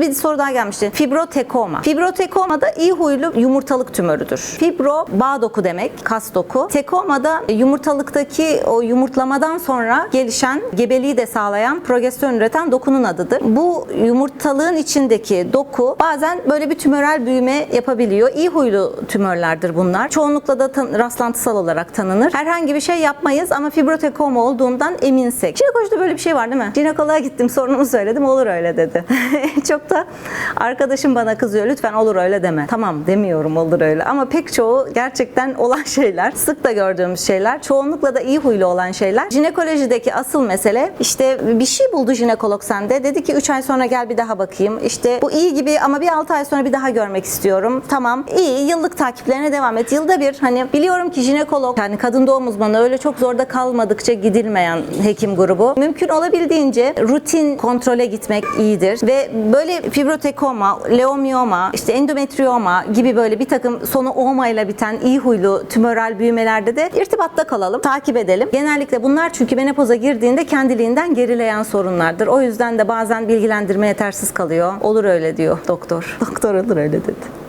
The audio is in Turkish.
bir, soru daha gelmişti. Fibrotekoma. Fibrotekoma da iyi huylu yumurtalık tümörüdür. Fibro bağ doku demek, kas doku. Tekoma da yumurtalıktaki o yumurtlamadan sonra gelişen, gebeliği de sağlayan, progesteron üreten dokunun adıdır. Bu yumurtalığın içindeki doku bazen böyle bir tümörel büyüme yapabiliyor. İyi huylu tümörlerdir bunlar. Çoğunlukla da rastlantısal olarak tanınır. Herhangi bir şey yapmayız ama fibrotekoma olduğundan eminsek. Jinekolojide böyle bir şey var değil mi? Jinekoloğa gittim sorunumu söyledim olur öyle dedi. Çok da arkadaşım bana kızıyor lütfen olur öyle deme. Tamam demiyorum olur öyle ama pek çoğu gerçekten olan şeyler. Sık da gördüğümüz şeyler. Çoğunlukla da iyi huylu olan şeyler. Jinekolojideki asıl mesele işte bir şey buldu jinekolog sende. Dedi ki 3 ay sonra gel bir daha bakayım. İşte bu iyi gibi ama bir 6 ay sonra bir daha görmek istiyorum. Tamam iyi yıllık takiplerine devam et. Yılda bir hani biliyorum ki jinekolog yani kadın doğum uzmanı öyle çok zorda kalmadıkça gidilmeyen hekim grubu. Mümkün olabildiğince rutin kontrole gitmek iyidir. Ve böyle fibrotekoma, leomiyoma, işte endometrioma gibi böyle bir takım sonu oma ile biten iyi huylu tümöral büyümelerde de irtibatta kalalım, takip edelim. Genellikle bunlar çünkü menopoza girdiğinde kendiliğinden gerileyen sorunlardır. O yüzden de bazen bilgilendirme yetersiz kalıyor. Olur öyle diyor doktor. Doktor olur öyle dedi.